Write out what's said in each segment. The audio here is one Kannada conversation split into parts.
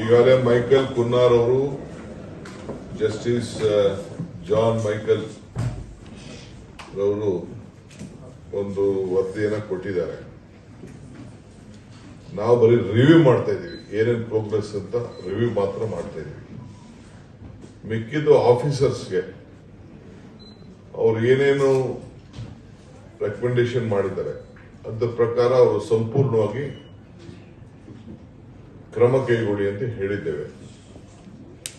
ಈಗಾಗಲೇ ಮೈಕಲ್ ಕುನ್ನಾರ್ ಅವರು, ಜಸ್ಟಿಸ್ ಜಾನ್ ಮೈಕಲ್ ರವರು ಒಂದು ವರದಿಯನ್ನು ಕೊಟ್ಟಿದ್ದಾರೆ. ನಾವು ಬರೀ ರಿವ್ಯೂ ಮಾಡ್ತಾ ಇದ್ದೀವಿ. ಏನೇನು ಪ್ರೋಗ್ರೆಸ್ ಅಂತ ರಿವ್ಯೂ ಮಾತ್ರ ಮಾಡ್ತಾ ಇದೀವಿ ಮಿಕ್ಕಿದ್ದು ಆಫೀಸರ್ಸ್ಗೆ ಅವ್ರು ಏನೇನು ರೆಕಮೆಂಡೇಶನ್ ಮಾಡಿದ್ದಾರೆ, ಅದ್ರ ಪ್ರಕಾರ ಅವರು ಸಂಪೂರ್ಣವಾಗಿ ಕ್ರಮ ಕೈಗೊಳ್ಳಿ ಅಂತ ಹೇಳಿದ್ದೇವೆ.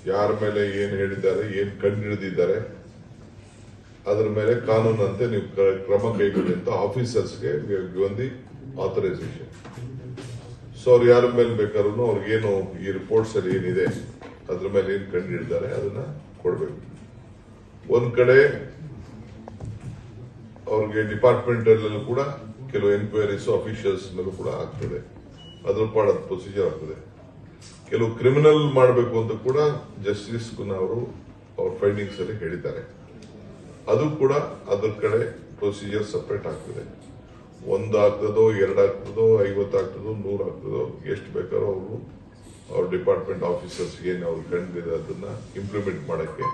ಯಾರ ಮೇಲೆ ಏನ್ ಹೇಳಿದ್ದಾರೆ, ಏನ್ ಕಂಡು ಹಿಡಿದಿದ್ದಾರೆ ಅದರ ಮೇಲೆ ಕಾನೂನಂತೆ ನೀವು ಕ್ರ- ಕ್ರಮ ಕೈಗೊಳ್ಳಿ ಅಂತ ಆಫೀಸರ್ಸ್ಗೆ ಒಂದು ಆಥರೈಸೇಷನ್ ಸೊ ಅವ್ರು ಯಾರ ಮೇಲೆ ಬೇಕಾದ್ರೂ ಅವ್ರಿಗೇನು ಈ ರಿಪೋರ್ಟ್ಸ್ ಅಲ್ಲಿ ಏನಿದೆ, ಅದ್ರ ಮೇಲೆ ಏನ್ ಕಂಡು ಹಿಡಿದ್ದಾರೆ ಅದನ್ನ ಕೊಡ್ಬೇಕು. ಒಂದ್ ಕಡೆ ಅವ್ರಿಗೆ ಡಿಪಾರ್ಟ್ಮೆಂಟ್ ಅಲ್ಲೂ ಕೂಡ ಕೆಲವು ಎನ್ಕ್ವೈರೀಸ್ ಅಫಿಷಿಯಲ್ಸ್ ಮೇಲೂ ಕೂಡ ಆಗ್ತದೆ. ಅದ್ರ ಪಾಡ ಪ್ರೊಸೀಜರ್ ಆಗ್ತದೆ. ಕೆಲವು ಕ್ರಿಮಿನಲ್ ಮಾಡಬೇಕು ಅಂತ ಕೂಡ ಜಸ್ಟಿಸ್ ಕುನ್ನ ಅವರು ಅವ್ರ ಫೈಂಡಿಂಗ್ಸ್ ಅಲ್ಲಿ ಹೇಳಿದ್ದಾರೆ. ಅದು ಕೂಡ ಅದ್ರ ಕಡೆ ಪ್ರೊಸೀಜರ್ ಸಪ್ರೇಟ್ ಆಗ್ತದೆ. ಒಂದು ಆಗ್ತದೋ ಎರಡು ಆಗ್ತದೋ ಐವತ್ತು ಆಗ್ತದೋ ನೂರು ಆಗ್ತದೋ ಎಷ್ಟು ಬೇಕಾದ್ರೂ ಅವರು ಅವ್ರ ಡಿಪಾರ್ಟ್ಮೆಂಟ್ ಆಫೀಸರ್ಸ್ ಏನು ಅವ್ರು ಕಂಡಿದೆ ಅದನ್ನ ಇಂಪ್ಲಿಮೆಂಟ್ ಮಾಡಕ್ಕೆ.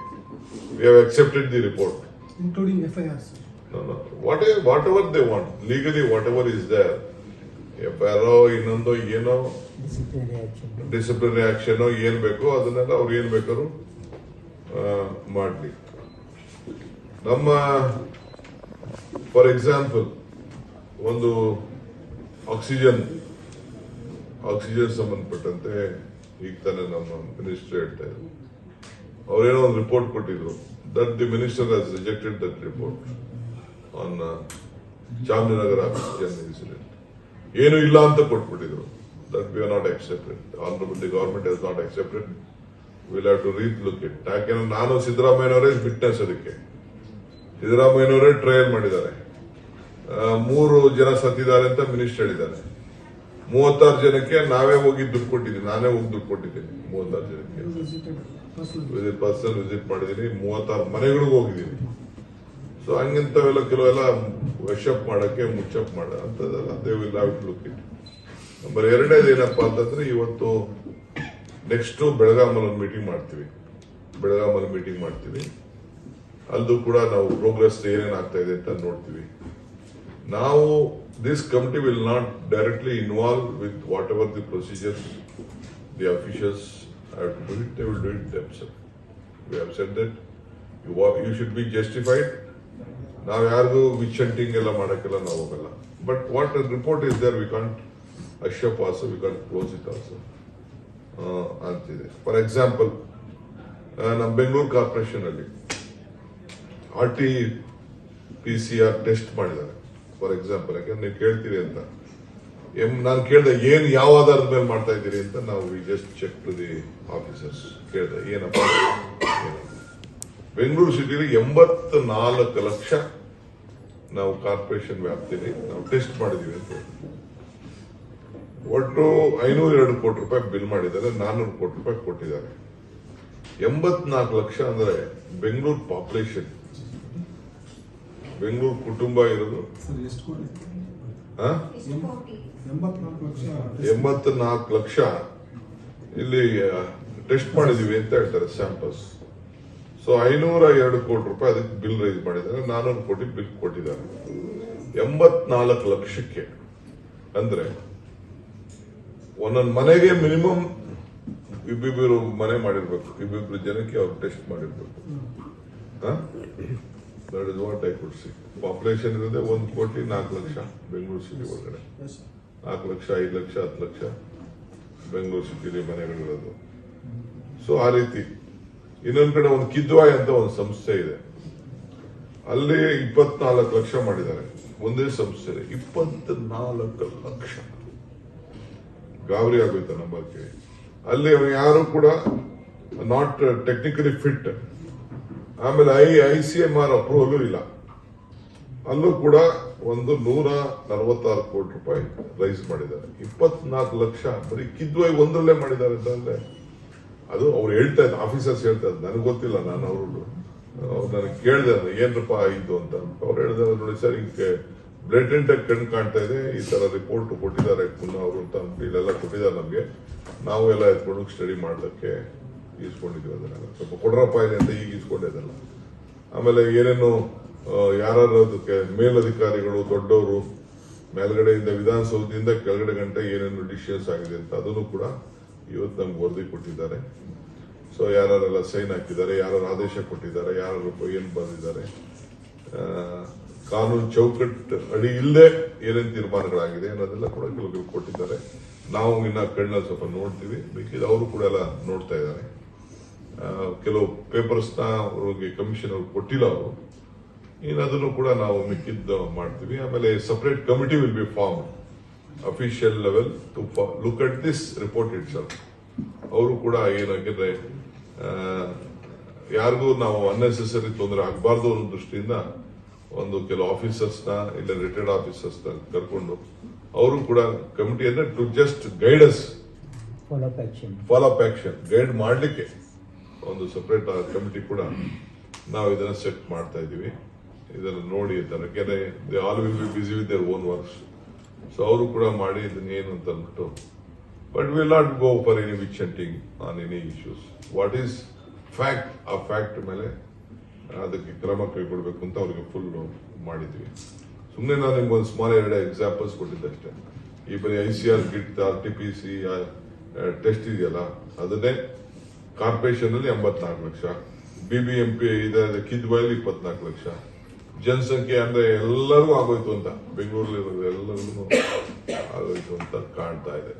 We have accepted the report including whatever they want legally whatever is whatever FIR ಇನ್ನೊಂದು ಏನೋ. ಡಿಸಿಪ್ಲಿನರಿ ಆಕ್ಷನ್ ಏನ್ ಬೇಕೋ ಅದನ್ನೆಲ್ಲ ಅವ್ರು ಏನ್ ಬೇಕಾದ್ರು ಮಾಡಲಿ ಮಾಡ್ಲಿ. ನಮ್ಮ ಫಾರ್ ಎಕ್ಸಾಂಪಲ್ ಒಂದು ಆಕ್ಸಿಜನ್ ಆಕ್ಸಿಜನ್ ಸಂಬಂಧಪಟ್ಟಂತೆ ಈಗ ತಾನೇ ನಮ್ಮ ಮಿನಿಸ್ಟರ್ ಹೇಳ್ತಾ ಇದ್ರು. ಅವ್ರೇನೋ ಒಂದು ರಿಪೋರ್ಟ್ ಕೊಟ್ಟಿದ್ರು. That the minister has rejected that report on Chamarajanagar oxygen incident ಏನು ಇಲ್ಲ ಅಂತ ಕೊಟ್ಬಿಟ್ಟಿದ್ರು. That we are not accepted honourable the government is not accepted will have to relook it ಯಾಕೆಂದ್ರೆ ನಾನು ಸಿದ್ದರಾಮಯ್ಯನವರೇ ವಿಟ್ನೆಸ್ ಅದಕ್ಕೆ. ಸಿದ್ದರಾಮಯ್ಯನವರೇ ಟ್ರಯಲ್ ಮಾಡಿದ್ದಾರೆ. ಮೂರು ಜನ ಸತ್ತಿದ್ದಾರೆ ಅಂತ ಮಿನಿಸ್ಟರ್ ಹೇಳಿದ್ದಾರೆ ಮೂವತ್ತಾರು ಜನಕ್ಕೆ ನಾವೇ ಹೋಗಿ ದುಡ್ಡು ಕೊಟ್ಟಿದ್ದೀನಿ. ನಾನೇ ಹೋಗಿ ದುಡ್ಡು ಕೊಟ್ಟಿದ್ದೀನಿ. ಮೂವತ್ತಾರು ಜನಕ್ಕೆ. ವಿಸಿಟ್ ಪರ್ಸನಲ್ ವಿಸಿಟ್ ಮಾಡಿದ್ದೀನಿ. ಮೂವತ್ತಾರು ಮನೆಗಳಿಗೂ ಹೋಗಿದ್ದೀನಿ. ಸೊ ಹಂಗಿಂತವೆಲ್ಲ ಕೆಲವೆಲ್ಲ ವಶಪ್ ಮಾಡೋಕ್ಕೆ, ಮುಚ್ಚಪ್ ಮಾಡ ಅಂತದೆಲ್ಲ they will to look it number ಎರಡನೇದು ಏನಪ್ಪ ಅಂತಂದ್ರೆ, ಇವತ್ತು ನೆಕ್ಸ್ಟ್ ಬೆಳಗಾಮಲ್ಲಿ ಒಂದು ಮೀಟಿಂಗ್ ಮಾಡ್ತೀವಿ. ಬೆಳಗಾಮಲ್ಲಿ ಮೀಟಿಂಗ್ ಮಾಡ್ತೀವಿ. ಅಲ್ಲೂ ಕೂಡ ನಾವು ಪ್ರೋಗ್ರೆಸ್ ಏನೇನ್ ಆಗ್ತಾ ಇದೆ ಅಂತ ನೋಡ್ತೀವಿ. ನಾವು this committee will not directly involve with whatever the procedures the officials have to do it they will do it themselves we have set that you you should be justified ನಾವು ಯಾರಿಗೂ ವಿಚ್ ಹಂಟಿಂಗ್ ಎಲ್ಲ ಮಾಡೋಕ್ಕೆಲ್ಲ ನಾವು ಹೋಗಲ್ಲ. But what report is there we can't hush up also we can't close it also ಅಂತಿದೆ. ಫಾರ್ ಎಕ್ಸಾಂಪಲ್ ನಮ್ಮ ಬೆಂಗಳೂರು ಕಾರ್ಪೊರೇಷನ್ ಅಲ್ಲಿ R T P C R test ಮಾಡಿದ್ದಾರೆ. ಫಾರ್ ಎಕ್ಸಾಂಪಲ್ ಯಾಕಂದ್ರೆ ನೀವು ಕೇಳ್ತೀರಿ ಅಂತ. ಎಂ ನಾನು ಕೇಳಿದೆ, ಏನು ಯಾವ ಆಧಾರದ ಮೇಲೆ ಮಾಡ್ತಾ ಇದ್ದೀರಿ ಅಂತ ನಾವು we just check to the officers ಕೇಳಿದೆ, ಏನಪ್ಪ? ಏನು? ಬೆಂಗಳೂರು ಸಿಟಿಲಿ ಎಂಬತ್ತು ನಾಲ್ಕು ಲಕ್ಷ ನಾವು ಕಾರ್ಪೊರೇಷನ್ ವ್ಯಾಪ್ತಿಯಲ್ಲಿ ನಾವು ಟೆಸ್ಟ್ ಮಾಡಿದೀವಿ ಅಂತ. ಒಟ್ಟು ಐನೂರ ಎರಡು ಕೋಟಿ ರೂಪಾಯಿ ಬಿಲ್ ಮಾಡಿದ್ದಾರೆ ನಾನ್ನೂರು ಕೋಟಿ ರೂಪಾಯಿ ಕೊಟ್ಟಿದ್ದಾರೆ. ಎಂಬತ್ನಾಲ್ಕು ಲಕ್ಷ ಅಂದ್ರೆ ಬೆಂಗಳೂರು ಪಾಪ್ಯುಲೇಷನ್. ಬೆಂಗಳೂರು ಕುಟುಂಬ ಇರೋದು? ಎಂಬತ್ನಾಲ್ಕು ಲಕ್ಷ. ಇಲ್ಲಿ ಟೆಸ್ಟ್ ಮಾಡಿದೀವಿ ಅಂತ ಹೇಳ್ತಾರೆ ಸ್ಯಾಂಪಲ್ಸ್. ಸೊ ಐನೂರ ಎರಡು ಕೋಟಿ ರೂಪಾಯಿ ಅದಕ್ಕೆ ಬಿಲ್ ರೈಸ್ ಮಾಡಿದ್ದಾರೆ. ನಾನೂರು ಕೋಟಿ ಬಿಲ್ ಕೊಟ್ಟಿದ್ದಾರೆ. ಎಂಬತ್ನಾಲ್ಕು ಲಕ್ಷಕ್ಕೆ ಅಂದ್ರೆ ಒಂದೊಂದು ಮನೆಗೆ ಮಿನಿಮಮ್ ಇಬ್ಬಿಬ್ಬರು ಮನೆ ಮಾಡಿರ್ಬೇಕು. ಇಬ್ಬಿಬ್ರು ಜನಕ್ಕೆ ಅವ್ರು ಟೆಸ್ಟ್ ಮಾಡಿರ್ಬೇಕು. That is what I could see population ಇರೋದೇ ಒಂದು ಕೋಟಿ ನಾಲ್ಕು ಲಕ್ಷ ಬೆಂಗಳೂರು ಸಿಟಿ ಒಳಗಡೆ. ನಾಲ್ಕು ಲಕ್ಷ ಐದು ಲಕ್ಷ ಹತ್ತು ಲಕ್ಷ ಬೆಂಗಳೂರು ಸಿಟಿಲಿ ಮನೆಗಳಿರೋದು. ಸೊ ಆ ರೀತಿ ಇನ್ನೊಂದ್ ಕಡೆ ಒಂದು ಕಿದ್ವಾಯ್ ಅಂತ ಒಂದು ಸಂಸ್ಥೆ ಇದೆ. ಅಲ್ಲಿ ಇಪ್ಪತ್ನಾಲ್ಕು ಲಕ್ಷ ಮಾಡಿದ್ದಾರೆ. ಒಂದೇ ಸಂಸ್ಥೆ ಇಪ್ಪತ್ನಾಲ್ಕು ಲಕ್ಷ. ಗಾಬರಿ ಆಗೋಯ್ತು ನಂಬಕ್ಕೆ ಅಲ್ಲಿ ಅವ್ರು ಯಾರು ಕೂಡ ನಾಟ್ ಟೆಕ್ನಿಕಲಿ ಫಿಟ್ ಆಮೇಲೆ I I C M R approval ಇಲ್ಲ. ಅಲ್ಲೂ ಕೂಡ ಒಂದು ನೂರ ನಲವತ್ತಾರು ಕೋಟಿ ರೂಪಾಯಿ ರೈಸ್ ಮಾಡಿದ್ದಾರೆ. ಇಪ್ಪತ್ನಾಲ್ಕು ಲಕ್ಷ. ಬರೀ ಕಿದ್ವಾಯ್ ಒಂದರಲ್ಲೇ ಮಾಡಿದ್ದಾರೆ ಅಂತಂದ್ರೆ ಅದು ಅವ್ರು ಹೇಳ್ತಾ ಇದ್ದ ಆಫೀಸರ್ಸ್ ಹೇಳ್ತಾ ಇದ್ದ, ನನಗೆ ಗೊತ್ತಿಲ್ಲ, ನಾನು ಅವರು ನನಗೆ ಕೇಳಿದೆ ಏನಪ್ಪ ಆಯಿತು ಅಂತ. ಅವ್ರು ಹೇಳಿದ್ರೆ ನೋಡಿ ಸರ್, ಹಿಂಗೆ ಬ್ಲೇಟೆಂಟ್ ಆಗಿ ಕಣ್ ಕಾಣ್ತಾ ಇದೆ, ಈ ತರ ರಿಪೋರ್ಟ್ ಕೊಟ್ಟಿದ್ದಾರೆ, ಪುನಃ ಅವರು ಅಂತ ಇಲ್ಲೆಲ್ಲ ಕೊಟ್ಟಿದ್ದಾರೆ ನಮಗೆ. ನಾವು ಎಲ್ಲ ಎತ್ಕೊಂಡು ಸ್ಟಡಿ ಮಾಡಲಿಕ್ಕೆ ಈಸ್ಕೊಂಡಿದ್ವಿ ಅದನ್ನೆಲ್ಲ. ಸ್ವಲ್ಪ ಕೊಡ್ರಪ್ಪ ಇದೆ ಅಂತ ಈಗ ಈಸ್ಕೊಂಡಿದ್ದಲ್ಲ ಆಮೇಲೆ ಏನೇನು ಯಾರು ಅದಕ್ಕೆ ಮೇಲಧಿಕಾರಿಗಳು, ದೊಡ್ಡವರು, ಮೇಲ್ಗಡೆಯಿಂದ ವಿಧಾನಸೌಧದಿಂದ ಕೆಳಗಡೆ ಗಂಟೆ ಏನೇನು ಡಿಸಿಷನ್ಸ್ ಆಗಿದೆ ಅಂತ, ಅದನ್ನು ಕೂಡ ಇವತ್ತು ನಮ್ಗೆ ವರದಿ ಕೊಟ್ಟಿದ್ದಾರೆ. ಸೊ ಯಾರೆಲ್ಲ ಸೈನ್ ಹಾಕಿದ್ದಾರೆ ಯಾರು ಆದೇಶ ಕೊಟ್ಟಿದ್ದಾರೆ ಯಾರು ಏನು ಬಂದಿದ್ದಾರೆ ಕಾನೂನು ಚೌಕಟ್ಟು ಅಡಿ ಇಲ್ಲದೆ ಏನೇನು ತೀರ್ಮಾನಗಳಾಗಿದೆ ಅನ್ನೋದೆಲ್ಲ ಕೂಡ ಕೆಲವರು ಕೊಟ್ಟಿದ್ದಾರೆ. ನಾವು ಇನ್ನ ಕಣ್ಣಲ್ಲಿ ಸ್ವಲ್ಪ ನೋಡ್ತೀವಿ. ಬೇಕಿದ್ರೆ ಅವರು ಕೂಡ ಎಲ್ಲ ನೋಡ್ತಾ ಇದ್ದಾರೆ. ಕೆಲವು ಪೇಪರ್ಸ್ನ ಅವ್ರಿಗೆ ಕಮಿಷನ್ ಅವ್ರು ಕೊಟ್ಟಿಲ್ಲ ಅವರು. ಇನ್ನು ಕೂಡ ನಾವು ಮಿಕ್ಕಿದ್ದು ಮಾಡ್ತೀವಿ. ಆಮೇಲೆ separate committee will be form official level to look at this report itself ಅವರು ಕೂಡ ಏನಾಗಿದ್ರೆ ಯಾರಿಗೂ ನಾವು ಅನ್ನೆಸೆಸರಿ ತೊಂದರೆ ಆಗಬಾರ್ದು ಅನ್ನೋ ದೃಷ್ಟಿಯಿಂದ ಒಂದು ಕೆಲವು ಆಫೀಸರ್ಸ್ನ ಇಲ್ಲ ರಿಟೈರ್ಡ್ ಆಫೀಸರ್ಸ್ನ ಕರ್ಕೊಂಡು ಅವರು ಕೂಡ ಕಮಿಟಿ ಅಂದ್ರೆ to just guides. Follow up action guide ಮಾಡಲಿಕ್ಕೆ ಒಂದು ಸಪರೇಟ್ ಕಮಿಟಿ ಕೂಡ ನಾವು ಇದನ್ನ ಸೆಟ್ ಮಾಡ್ತಾ ಇದೀವಿ. ಇದನ್ನ ನೋಡಿ ಅಂತ. ಯಾಕೆಂದ್ರೆ they all will be busy with their own works so ಅವರು ಕೂಡ ಮಾಡಿ ಇದನ್ನ ಏನು ಅಂತ ಅಂದ್ಬಿಟ್ಟು but will not go for any witch hunting on any issues what is fact ಆ ಫ್ಯಾಕ್ಟ್ ಮೇಲೆ ಅದಕ್ಕೆ ಕ್ರಮ ಕೈಗೊಳ್ಬೇಕು ಅಂತ ಅವ್ರಿಗೆ ಫುಲ್ ಮಾಡಿದ್ವಿ. ಸುಮ್ಮನೆ ನಾನು ನಿಮ್ಗೆ ಒಂದು ಸ್ಮಾಲ್ ಎರಡು ಎಕ್ಸಾಂಪಲ್ಸ್ ಕೊಟ್ಟಿದ್ದಷ್ಟೇ ಈ ಬರೀ I C R ಗಿಟ್ R T P C test ಇದೆಯಲ್ಲ, ಅದನ್ನೇ ಕಾರ್ಪೊರೇಷನ್ ಅಲ್ಲಿ ಎಂಬತ್ನಾಲ್ಕು lakh B B M P ಇದೆ ಕಿದ್ವಾಯಲ್ಲಿ ಇಪ್ಪತ್ನಾಲ್ಕು ಲಕ್ಷ. ಜನಸಂಖ್ಯೆ ಅಂದ್ರೆ ಎಲ್ಲರೂ ಆಗೋಯ್ತು ಅಂತ. ಬೆಂಗಳೂರಲ್ಲಿ ಎಲ್ಲರಿಗೂ ಆಗೋಯ್ತು ಅಂತ ಕಾಣ್ತಾ ಇದೆ.